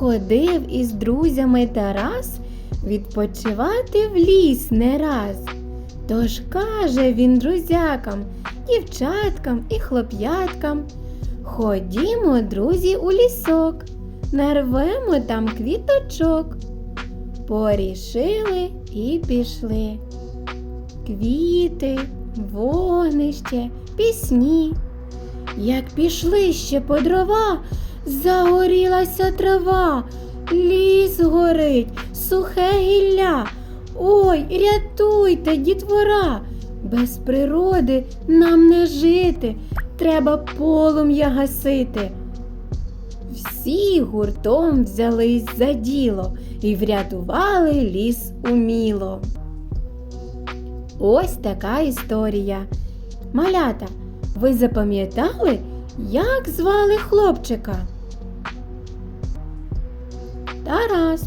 Ходив із друзями Тарас відпочивати в ліс не раз. Тож каже він друзякам, дівчаткам і хлоп'яткам. Ходімо, друзі, у лісок, нарвемо там квіточок. Порішили і пішли. Квіти, вогнище, пісні. Як пішли ще по дрова, загорілася трава, ліс горить, сухе гілля. Ой, рятуйте, дітвора, без природи нам не жити, треба полум'я гасити. Всі гуртом взялись за діло і врятували ліс уміло. Ось така історія. Малята, ви запам'ятали, як звали хлопчика? Тарас.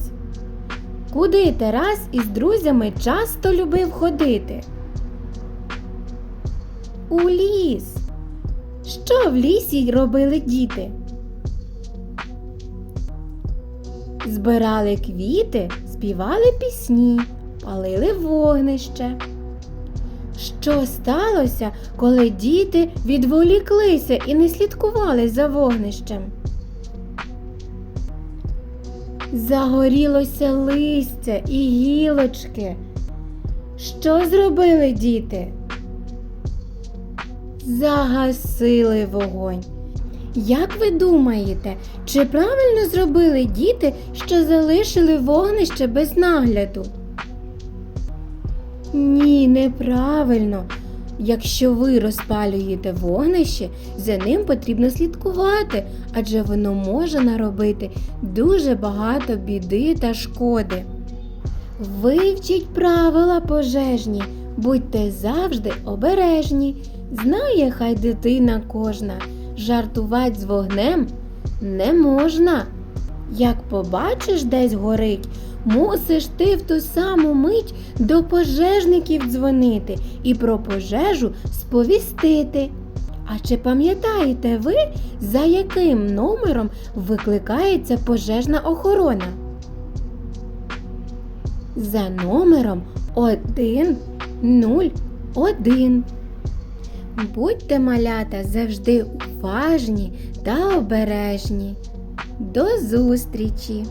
Куди Тарас із друзями часто любив ходити? У ліс. Що в лісі робили діти? Збирали квіти, співали пісні, палили вогнище. Що сталося, коли діти відволіклися і не слідкували за вогнищем? Загорілося листя і гілочки. Що зробили діти? Загасили вогонь. Як ви думаєте, чи правильно зробили діти, що залишили вогнище без нагляду? Ні, неправильно. Якщо ви розпалюєте вогнище, за ним потрібно слідкувати, адже воно може наробити дуже багато біди та шкоди. Вивчіть правила пожежні, будьте завжди обережні. Знає хай дитина кожна, жартувати з вогнем не можна. Як побачиш десь горить, мусиш ти в ту саму мить до пожежників дзвонити і про пожежу сповістити. А чи пам'ятаєте ви, за яким номером викликається пожежна охорона? За номером 101. Будьте малята завжди уважні та обережні. До зустрічі!